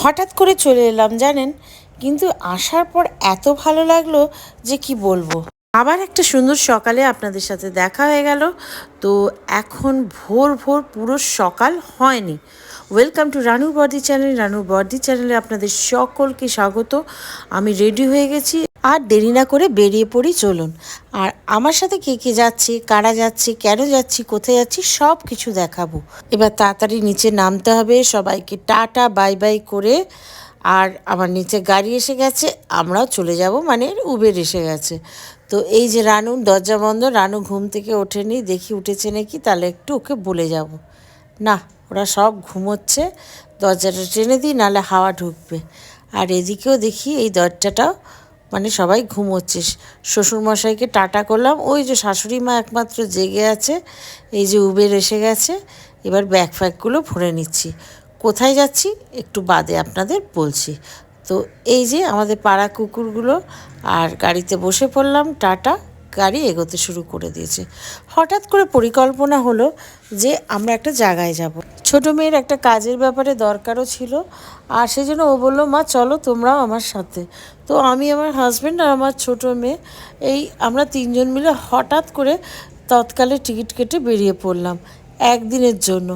হঠাৎ করে চলে এলাম, জানেন? কিন্তু আসার পর এত ভালো লাগল যে কি বলব? আবার একটা সুন্দর সকালে আপনাদের সাথে দেখা হয়ে গেল। তো এখন ভোর ভোর পুরো সকাল হয়নি। Welcome to Ranu Bordi channel Ranu Bordi চ্যানেলে আপনাদের সকলকে স্বাগত। আমি রেডি হয়ে গেছি। আর দেরি না করে বেরিয়ে পড়ি, চলুন। আর আমার সাথে কে কে যাচ্ছে, কারা যাচ্ছে, কেন যাচ্ছি, কোথায় যাচ্ছি সব কিছু দেখাবো। এবার তাড়াতাড়ি নিচে নামতে হবে, সবাইকে টাটা, বাই বাই করে। আর আমার নিচে গাড়ি এসে গেছে, আমরাও চলে যাব মানে উবের এসে গেছে। তো এই যে রানু, দরজা বন্ধ, রানু ঘুম থেকে ওঠেনি, দেখি উঠেছে নাকি, তাহলে একটু ওকে বলে যাব। না, ওরা সব ঘুমোচ্ছে, দরজাটা টেনে দিই, নাহলে হাওয়া ঢুকবে। আর এদিকেও দেখি এই দরজাটাও মানে সবাই ঘুমোচ্ছে শ্বশুরমশাইকে টাটা করলাম। ওই যে শাশুড়ি মা একমাত্র জেগে আছে, এই যে উবের এসে গেছে, এবার ব্যাগ ফ্যাগগুলো ভরে নিচ্ছি। কোথায় যাচ্ছি? একটু বাদে আপনাদের বলছি। তো এই যে আমাদের পাড়া কুকুরগুলো, আর গাড়িতে বসে পড়লাম, টাটা। গাড়ি এগোতে শুরু করে দিয়েছে। হঠাৎ করে পরিকল্পনা হলো যে আমরা একটা জায়গায় যাব। ছোট মেয়ের একটা কাজের ব্যাপারে দরকারও ছিল। আর সেই জন্য ও বলল, মা, চলো তোমরাও আমার সাথে। তো আমি আমার হাজব্যান্ড আর আমার ছোট মেয়ে, এই আমরা তিনজন মিলে হঠাৎ করে তৎকালে টিকিট কেটে বেরিয়ে পড়লাম একদিনের জন্য।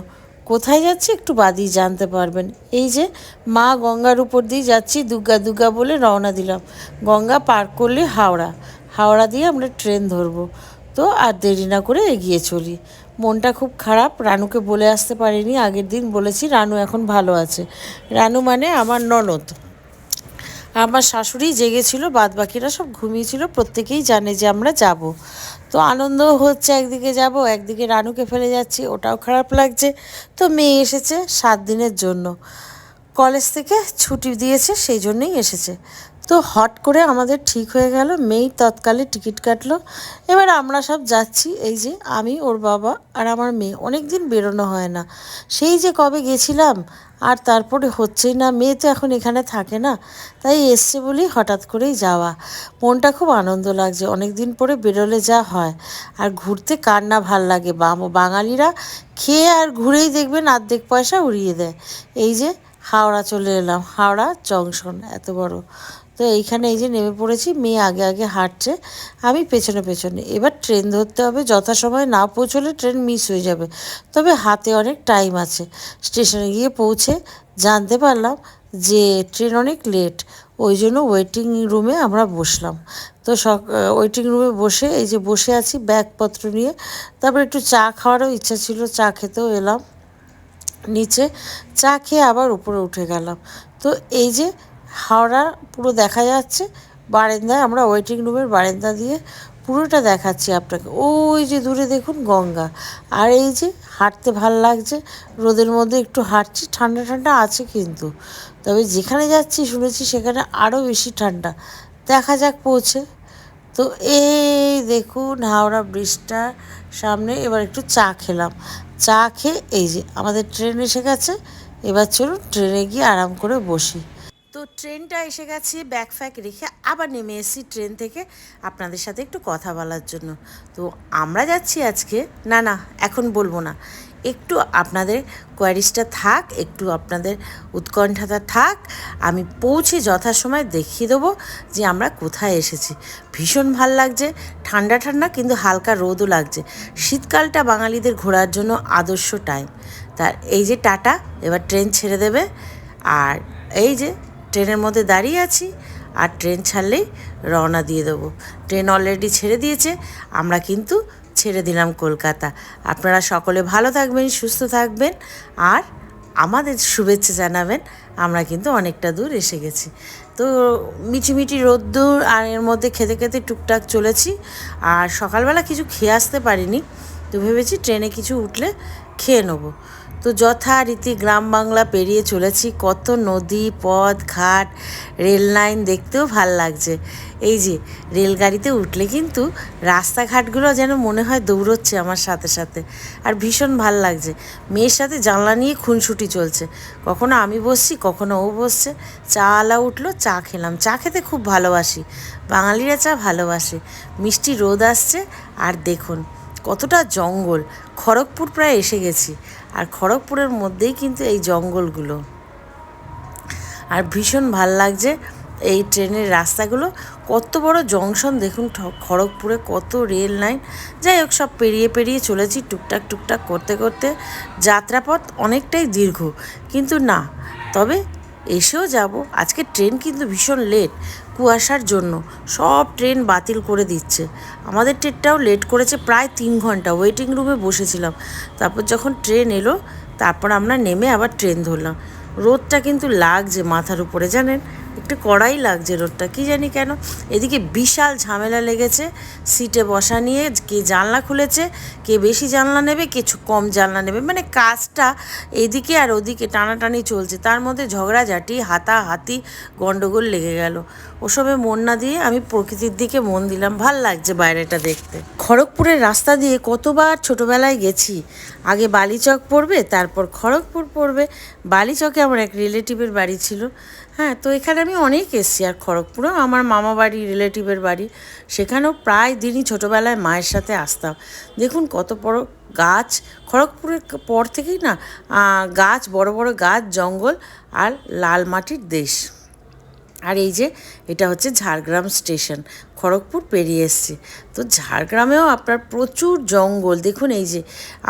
কোথায় যাচ্ছি একটু বাদই জানতে পারবেন। এই যে মা গঙ্গার উপর দিয়ে যাচ্ছি দুর্গা দুর্গা বলে রওনা দিলাম। গঙ্গা পার করলে হাওড়া। হাওড়া দিয়ে আমরা ট্রেন ধরবো। তো আর দেরি না করে এগিয়ে চলি। মনটা খুব খারাপ, রানুকে বলে আসতে পারিনি। আগের দিন বলেছি, রানু এখন ভালো আছে। রানু মানে আমার ননদ। আমার শাশুড়ি জেগেছিল বাদ বাকিরা সব ঘুমিয়েছিল, প্রত্যেকেই জানে যে আমরা যাব। তো আনন্দ হচ্ছে, একদিকে যাব, একদিকে রানুকে ফেলে যাচ্ছি। ওটাও খারাপ লাগছে। তো মেয়ে এসেছে সাত দিনের জন্য। কলেজ থেকে ছুটি দিয়েছে, সেই জন্যই এসেছে। তো হট করে আমাদের ঠিক হয়ে গেল। মেয়েই তৎকালে টিকিট কাটলো। এবার আমরা সব যাচ্ছি। এই যে আমি, ওর বাবা আর আমার মেয়ে। অনেক দিন বেরোনো হয় না। সেই যে কবে গেছিলাম, আর তারপরে হচ্ছেই না। মেয়ে তো এখন এখানে থাকে না। তাই এসছে বলেই হঠাৎ করেই যাওয়া। মনটা খুব আনন্দ লাগছে। অনেক দিন পরে বেরোলে যা হয়। আর ঘুরতে কার না ভালো লাগে। বাঙালিরা খেয়ে আর ঘুরেই দেখবেন আর্ধেক পয়সা উড়িয়ে দেয়। এই যে হাওড়া চলে এলাম। হাওড়া জংশন, এত বড়। তো এইখানে এই যে নেমে পড়েছি, মেয়ে আগে আগে হাঁটছে, আমি পেছনে পেছনে। এবার ট্রেন ধরতে হবে, যথাসময়ে না পৌঁছলে ট্রেন মিস হয়ে যাবে। তবে হাতে অনেক টাইম আছে। স্টেশনে গিয়ে পৌঁছে জানতে পারলাম যে ট্রেন অনেক লেট ওই জন্য ওয়েটিং রুমে আমরা বসলাম। তো সক ওয়েটিং রুমে বসে, এই যে বসে আছি ব্যাগপত্র নিয়ে, তারপর একটু চা খাওয়ারও ইচ্ছা ছিল, চা খেতেও এলাম। নিচে চা খেয়ে আবার উপরে উঠে গেলাম। তো এই যে হাওড়া পুরো দেখা যাচ্ছে। বারান্দায় আমরা ওয়েটিং রুমের বারান্দা দিয়ে পুরোটা দেখাচ্ছি আপনাকে। ওই যে দূরে দেখুন গঙ্গা। আর এই যে হাঁটতে ভালো লাগছে, রোদের মধ্যে একটু হাঁটছি, ঠান্ডা ঠান্ডা আছে কিন্তু। তবে যেখানে যাচ্ছি শুনেছি সেখানে আরও বেশি ঠান্ডা। দেখা যাক পৌঁছে। তো এই দেখুন হাওড়া ব্রিজটার সামনে, এবার একটু চা খেলাম। চা খেয়ে এই যে আমাদের ট্রেন এসে গেছে। এবার চলুন ট্রেনে গিয়ে আরাম করে বসি। তো ট্রেনটা এসে গেছে ব্যাগ ফ্যাগ রেখে আবার নেমে এসেছি ট্রেন থেকে আপনাদের সাথে একটু কথা বলার জন্য। তো আমরা যাচ্ছি আজকে, না না, এখন বলব না। একটু আপনাদের কোয়ারিজটা থাক, একটু আপনাদের উৎকণ্ঠাটা থাক, আমি পৌঁছে যথাসময় দেখিয়ে দেবো যে আমরা কোথায় এসেছি। ভীষণ ভালো লাগছে, ঠান্ডা ঠান্ডা কিন্তু হালকা রোদও লাগছে। শীতকালটা বাঙালিদের ঘোরার জন্য আদর্শ টাইম তার এই যে টাটা, এবার ট্রেন ছেড়ে দেবে। আর এই যে ট্রেনের মধ্যে দাঁড়িয়ে আছি আর ট্রেন ছাড়লেই রওনা দিয়ে দেবো। ট্রেন অলরেডি ছেড়ে দিয়েছে, আমরা কিন্তু ছেড়ে দিলাম কলকাতা। আপনারা সকলে ভালো থাকবেন, সুস্থ থাকবেন আর আমাদের শুভেচ্ছা জানাবেন, আমরা কিন্তু অনেকটা দূর এসে গেছি। তো মিটিমিটি রোদ্দুর আর এর মধ্যে খেতে খেতে টুকটাক চলেছি আর সকালবেলা কিছু খেয়ে আসতে পারিনি, তো ভেবেছি ট্রেনে কিছু উঠলে খেয়ে নেব। তো যথারীতি গ্রাম বাংলা পেরিয়ে চলেছি। কত নদী, পথ, ঘাট, রেল লাইন দেখতেও ভালো লাগছে। এই যে, রেলগাড়িতে উঠলে কিন্তু রাস্তাঘাটগুলো যেন মনে হয় দৌড়চ্ছে আমার সাথে সাথে। আর ভীষণ ভালো লাগছে। মেয়ের সাথে জানলা নিয়ে খুনসুটি চলছে। কখনো আমি বসছি, কখনো ও বসছে। চা আলা উঠল, চা খেলাম। চা খেতে খুব ভালোবাসি। বাঙালিরা চা ভালোবাসে। মিষ্টি রোদ আসছে, আর দেখুন, কতটা জঙ্গল। খড়গপুর প্রায় এসে গেছি। আর খড়গপুরের মধ্যেই কিন্তু এই জঙ্গলগুলো। আর ভীষণ ভালো লাগছে এই ট্রেনের রাস্তাগুলো। কত বড় জংশন দেখুন খড়গপুরে কত রেল লাইন। যাই হোক, সব পেরিয়ে পেরিয়ে চলেছি টুকটাক টুকটাক করতে করতে। যাত্রাপথ অনেকটাই দীর্ঘ, কিন্তু না। তবে এসেও যাব। আজকে ট্রেন কিন্তু ভীষণ লেট কুয়াশার জন্য। সব ট্রেন বাতিল করে দিচ্ছে। আমাদের ট্রেনটাও লেট করেছে প্রায় তিন ঘণ্টা। ওয়েটিং রুমে বসেছিলাম। তারপর যখন ট্রেন এলো, তারপর আমরা নেমে আবার ট্রেন ধরলাম। রোদটা কিন্তু লাগছে মাথার উপরে, জানেন? একটু কড়াই লাগছে রোডটা কি জানি কেন? এদিকে বিশাল ঝামেলা লেগেছে, সিটে বসা নিয়ে কে জানলা খুলেছে, কে বেশি জানলা নেবে, কে কম জানলা নেবে মানে কাজটা এদিকে আর ওদিকে টানাটানি চলছে, তার মধ্যে ঝগড়াঝাটি, হাতাহাতি গন্ডগোল লেগে গেল। ওসবে মন না দিয়ে আমি প্রকৃতির দিকে মন দিলাম। ভালো লাগছে বাইরেটা দেখতে। খড়গপুরের রাস্তা দিয়ে কতবার ছোটবেলায় গেছি। আগে বালিচক পড়বে, তারপর খড়গপুর পড়বে। বালিচকে আমার এক রিলেটিভের বাড়ি ছিল। হ্যাঁ তো এখানে আমি অনেক এসেছি। আর খড়গপুরেও আমার মামা বাড়ি, রিলেটিভের বাড়ি। সেখানেও প্রায় দিনই ছোটোবেলায় মায়ের সাথে আসতাম। দেখুন কত বড় গাছ। খড়গপুরের পর থেকেই না গাছ, বড় বড় গাছ, জঙ্গল আর লাল মাটির দেশ। আর এই যে এটা হচ্ছে ঝাড়গ্রাম স্টেশন, খড়গপুর পেরিয়ে এসছি। তো ঝাড়গ্রামেও আপনার প্রচুর জঙ্গল, দেখুন এই যে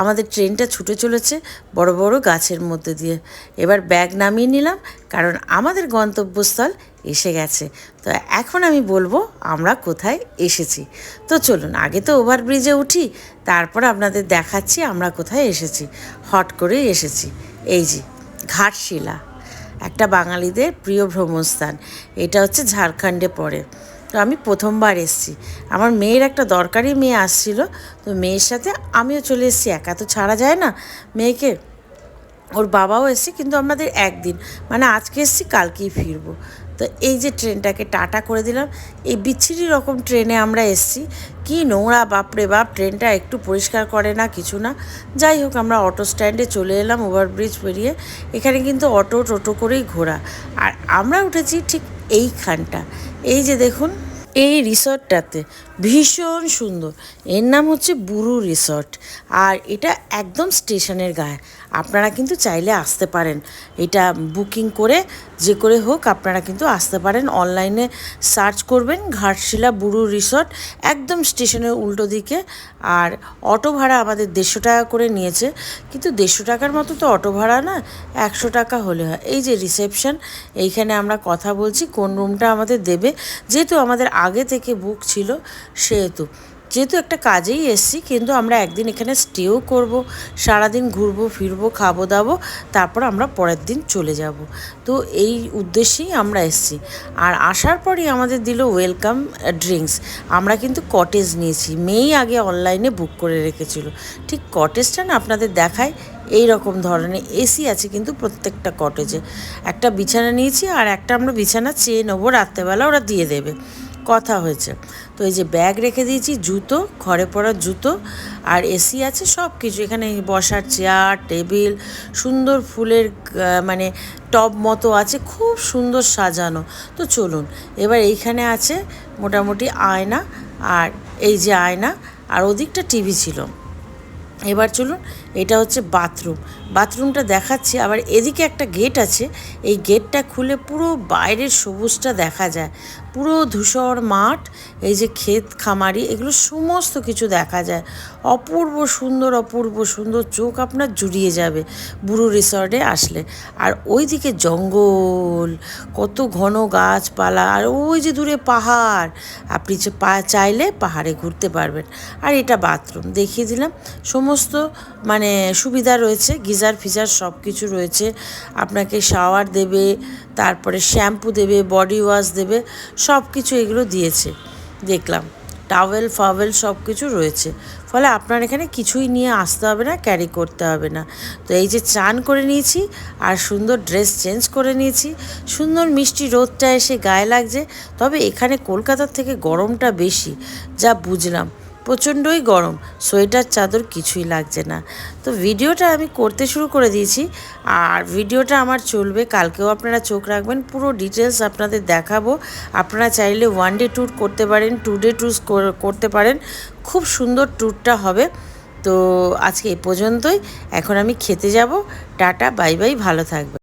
আমাদের ট্রেনটা ছুটে চলেছে বড় বড় গাছের মধ্যে দিয়ে। এবার ব্যাগ নামিয়ে নিলাম, কারণ আমাদের গন্তব্যস্থল এসে গেছে। তো এখন আমি বলব আমরা কোথায় এসেছি। তো চলুন, আগে তো ওভারব্রিজে উঠি, তারপর আপনাদের দেখাচ্ছি আমরা কোথায় এসেছি, হট করেই এসেছি। এই যে ঘাটশিলা। একটা বাঙালিদের প্রিয় ভ্রমণস্থান। এটা হচ্ছে ঝাড়খণ্ডে পড়ে। তো আমি প্রথমবার এসেছি। আমার মেয়ের একটা দরকারি মেয়ে আসছিল, তো মেয়ের সাথে আমিও চলে এসেছি একা। তো ছাড়া যায় না। মেয়েকে, ওর বাবাও এসেছি, কিন্তু আমাদের একদিন। মানে আজকে এসেছি, কালকেই ফিরবো। তো এই যে ট্রেনটাকে টাটা করে দিলাম। এই বিচ্ছিরি রকম ট্রেনে আমরা এসছি। কি নোংরা বাপরে বাপ, ট্রেনটা একটু পরিষ্কার করে না, কিছু না। যাই হোক, আমরা অটো স্ট্যান্ডে চলে এলাম ওভারব্রিজ পেরিয়ে। এখানে কিন্তু অটো, টোটো করেই ঘোরা। আর আমরা উঠেছি ঠিক এইখানটা। এই যে দেখুন, এই রিসর্টটাতে ভীষণ সুন্দর। এর নাম হচ্ছে বুরু রিসর্ট। আর এটা একদম স্টেশনের গায়ে। আপনারা কিন্তু চাইলে আসতে পারেন। এটা বুকিং করে, যে করে হোক, আপনারা কিন্তু আসতে পারেন। অনলাইনে সার্চ করবেন ঘাটশিলা বুরু রিসর্ট, একদম স্টেশনের উল্টো দিকে। আর অটো ভাড়া আমাদের দেড়শো টাকা করে নিয়েছে। কিন্তু দেড়শো টাকার মতো তো অটো ভাড়া না, একশো টাকা হলে হয়। এই যে রিসেপশন, এইখানে আমরা কথা বলছি, কোন রুমটা আমাদের দেবে। যেহেতু আমাদের আগে থেকে বুক ছিল সেহেতু। যেহেতু একটা কাজেই এসছি, কিন্তু আমরা একদিন এখানে স্টেও করব, সারাদিন ঘুরবো, ফিরবো, খাব, দাবো, তারপর আমরা পরের দিন চলে যাব। তো এই উদ্দেশ্যেই আমরা এসছি। আর আসার পরই আমাদের দিল ওয়েলকাম ড্রিঙ্কস আমরা কিন্তু কটেজ নিয়েছি, মেয়েই আগে অনলাইনে বুক করে রেখেছিল। ঠিক কটেজটা না আপনাদের দেখায়, এই রকম ধরনের এসি আছে কিন্তু প্রত্যেকটা কটেজে একটা বিছানা নিয়েছি আর একটা আমরা বিছানা চেয়ে নেব, রাত্রেবেলা ওরা দিয়ে দেবে। কথা হয়েছে। তো এই যে ব্যাগ রেখে দিয়েছি, জুতো, ঘরে পরার জুতো আর এসি আছে সব কিছু এখানে বসার চেয়ার, টেবিল, সুন্দর ফুলের মানে টব মতো আছে, খুব সুন্দর সাজানো। তো চলুন, এবার এইখানে আছে মোটামুটি আয়না আর এই যে আয়না আর ওদিকটা টিভি ছিল। এবার চলুন এটা হচ্ছে বাথরুম। বাথরুমটা দেখাচ্ছি, আবার এদিকে একটা গেট আছে। এই গেটটা খুলে পুরো বাইরের সবুজটা দেখা যায়। পুরো ধূসর মাঠ, এই যে ক্ষেত, খামারি, এগুলো সমস্ত কিছু দেখা যায়। অপূর্ব সুন্দর অপূর্ব সুন্দর চোখ আপনার জুড়িয়ে যাবে বুড়ো রিসর্টে আসলে। আর ওই দিকে জঙ্গল, কত ঘন গাছপালা, আর ওই যে দূরে পাহাড়। আপনি যে চাইলে পাহাড়ে ঘুরতে পারবেন। আর এটা বাথরুম, দেখিয়ে দিলাম। সমস্ত মানে সুবিধা রয়েছে, গিজার ফিজার সব কিছু রয়েছে। আপনাকে শাওয়ার দেবে, তারপরে শ্যাম্পু দেবে বডি ওয়াশ দেবে সব কিছু এগুলো দিয়েছে। দেখলাম টাওয়েল ফাওয়েল সব কিছু রয়েছে। ফলে আপনার এখানে কিছুই নিয়ে আসতে হবে না ক্যারি করতে হবে না। তো এই যে চান করে নিয়েছি, আর সুন্দর ড্রেস চেঞ্জ করে নিয়েছি, সুন্দর মিষ্টি রোদটা এসে গায়ে লাগছে। তবে এখানে কলকাতার থেকে গরমটা বেশি, যা বুঝলাম। প্রচণ্ডই গরম, সোয়েটার, চাদর কিছুই লাগছে না। তো ভিডিওটা আমি করতে শুরু করে দিয়েছি, আর ভিডিওটা আমার চলবে, কালকেও আপনারা চোখ রাখবেন, পুরো ডিটেলস আপনাদের দেখাবো। আপনারা চাইলে ওয়ান ডে ট্যুর করতে পারেন টু ডে ট্যুর করতে পারেন, খুব সুন্দর ট্যুরটা হবে। তো আজকে এ পর্যন্তই, এখন আমি খেতে যাব, টাটা বাই বাই ভালো থাকবে